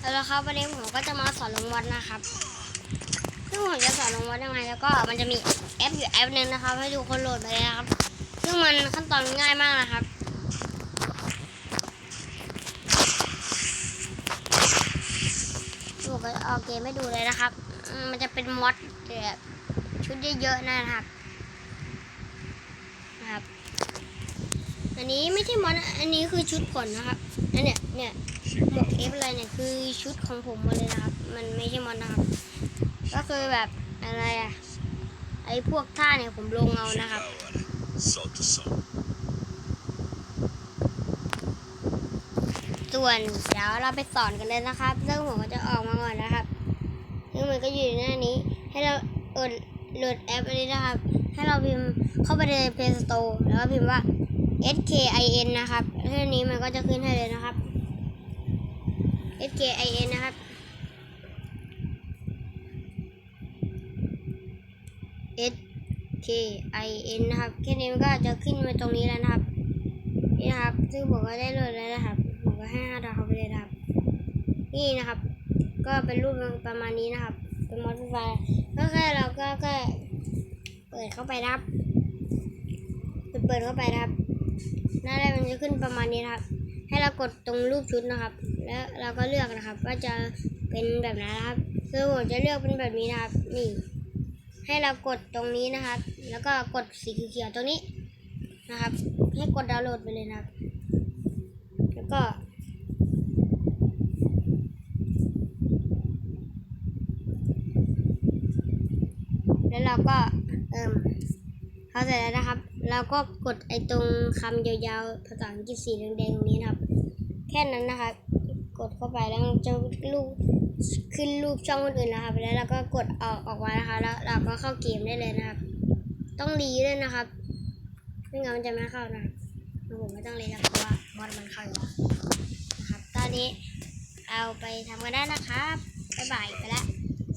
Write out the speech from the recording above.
แล้วละครับวันนี้ผมก็จะมาสอนลงวัดนะครับซึ่งผมจะสอนลงวัดยังไงแล้วก็มันจะมีแอปอยู่แอปหนึงนะครับ ให้ทุกคนโหลดไปเลยครับ ซึ่งมันขั้นตอนง่ายมากนะครับผมก็เอาเกมให้ดูเลยนะครับมมันจะเป็นมอดแบบชุดเยอะๆนะครับนะครับ อันนี้ไม่ใช่มอดอันนี้คือชุดผลนะครับอันเนี้ยเนี่ย หมวกเอฟอะไรเนี่ยคือชุดของผมหมดเลยนะครับ มันไม่ใช่มอดนะครับ ก็คือแบบอะไรอะไอ้พวกท่าเนี่ยผมลงเอานะครับ Salt to salt. ส่วนเดี๋ยวเราไปสอนกันเลยนะครับซึ่งผมก็จะออกมาก่อนนะครับซึ่งมันก็อยู่ในหน้านี้ ให้เราโหลดโหลดแอปอันนี้นะครับ ให้เราพิมพ์เข้าไปใน Play Store แล้วก็พิมพ์ว่า S K I N นะครับแค่นี้มันก็จะขึ้นให้เลยนะครับ S K I N นะครับ S K I N นะครับแค่นี้มันก็จะขึ้นมาตรงนี้แล้วนะครับ นี่นะครับ ซึ่งผมก็ได้โหลดแล้วนะครับ ผมก็ให้ห้าดาวเขาไปเลยนะครับ นี่นะครับ ก็เป็นรูปประมาณนี้นะครับ เป็นมอสไฟก็แค่เราก็แค่เปิดเข้าไปนะครับเปิดเปิดเข้าไปนะครับ หน้าแรกมันจะขึ้นประมาณนี้นะครับ ให้เรากดตรงรูปชุดนะครับ แล้วเราก็เลือกนะครับ ว่าจะเป็นแบบไหนนะครับคือผมจะเลือกเป็นแบบนี้นะครับ นี่ ให้เรากดตรงนี้นะครับ แล้วก็กดสีเขียวๆตรงนี้นะครับ ให้กดดาวน์โหลดไปเลยนะครับ แล้วก็แล้วเราก็เอิ่มเข้าเสร็จแล้วนะครับ เราก็กดไอ้ตรงคำยาวๆภาษาอังกฤษสีแดงๆตรงนี้นะครับ แค่นั้นนะครับ กดเข้าไปแล้วมันจะรูปขึ้นรูปช่องคนอื่นนะครับ แล้วเราก็กดออกออกมานะคะ แล้วเราก็เข้าเกมได้เลยนะครับ ต้องรีด้วยนะครับ ไม่งั้นมันจะไม่เข้านะครับผมไม่ต้องรีแล้วเพราะว่ามอดมันเข้าอยู่นะครับ ตอนนี้เอาไปทำกันได้นะครับบ๊ายบายไปแล้ว